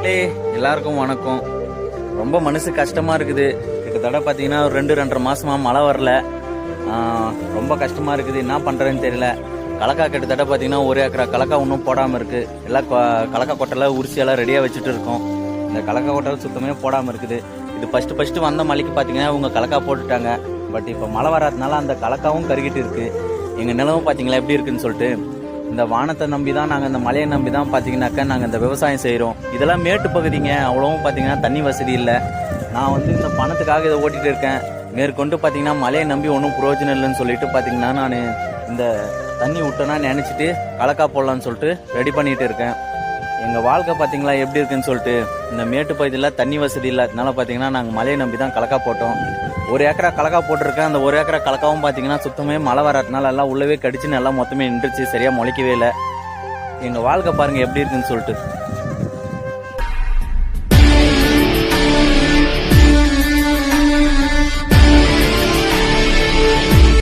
மக்களே எல்லாருக்கும் வணக்கம். ரொம்ப மனசு கஷ்டமாக இருக்குது. கிட்டத்தட்ட பார்த்தீங்கன்னா ஒரு ரெண்டு ரெண்டரை மாதமாக மழை வரல. ரொம்ப கஷ்டமாக இருக்குது. என்ன பண்ணுறதுன்னு தெரியல. கலக்கா கிட்டத்தட்ட பார்த்தீங்கன்னா ஒரு ஏக்கரா கலக்கா ஒன்றும் போடாமல் இருக்குது எல்லாம் கலக்கா கொட்டைலாம் உரிசியெல்லாம் ரெடியாக வச்சுட்டு இருக்கோம். இந்த கலக்கா கொட்டை சுத்தமே போடாமல் இருக்குது. இது ஃபஸ்ட்டு ஃபஸ்ட்டு வந்த மழைக்கு பார்த்தீங்கன்னா இவங்க கலக்கா போட்டுட்டாங்க. பட் இப்போ மழை வராதனால அந்த கலக்காவும் கருகிட்டு இருக்குது எங்கள் நிலவும் பார்த்தீங்களா எப்படி இருக்குன்னு சொல்லிட்டு இந்த வானத்தை நம்பி தான் நாங்கள் இந்த மலையை நம்பி தான் பார்த்தீங்கன்னாக்கா நாங்கள் இந்த விவசாயம் செய்கிறோம் இதெல்லாம் மேட்டு பகுதிங்க. அவ்வளோவும் பார்த்தீங்கன்னா தண்ணி வசதி இல்லை. நான் வந்து இந்த பணத்துக்காக இதை ஓட்டிகிட்டு இருக்கேன். மேற்கொண்டு பார்த்தீங்கன்னா மலையை நம்பி ஒன்றும் பிரயோஜனம் இல்லைன்னு சொல்லிட்டு பார்த்தீங்கன்னா நான் இந்த தண்ணி விட்டோன்னா நினச்சிட்டு கலக்கா போடலான்னு சொல்லிட்டு ரெடி பண்ணிட்டு இருக்கேன். எங்கள் வாழ்க்கை பார்த்தீங்களா எப்படி இருக்குன்னு சொல்லிட்டு இந்த மேட்டு பகுதியில் தண்ணி வசதி இல்லாதனால பார்த்தீங்கன்னா நாங்கள் மலையை நம்பி தான் கலக்கா போட்டோம். ஒரு ஏக்கரா கலக்கா போட்டிருக்கேன். அந்த ஒரு ஏக்கரா கலக்காவும் பார்த்தீங்கன்னா சுத்தமே மழை வராதுனால எல்லாம் உள்ளவே கடிச்சு நல்லா மொத்தமே நின்றுச்சு. சரியாக முளைக்கவே இல்லை. எங்கள் வாழ்க்கை பாருங்கள் எப்படி இருக்குன்னு சொல்லிட்டு.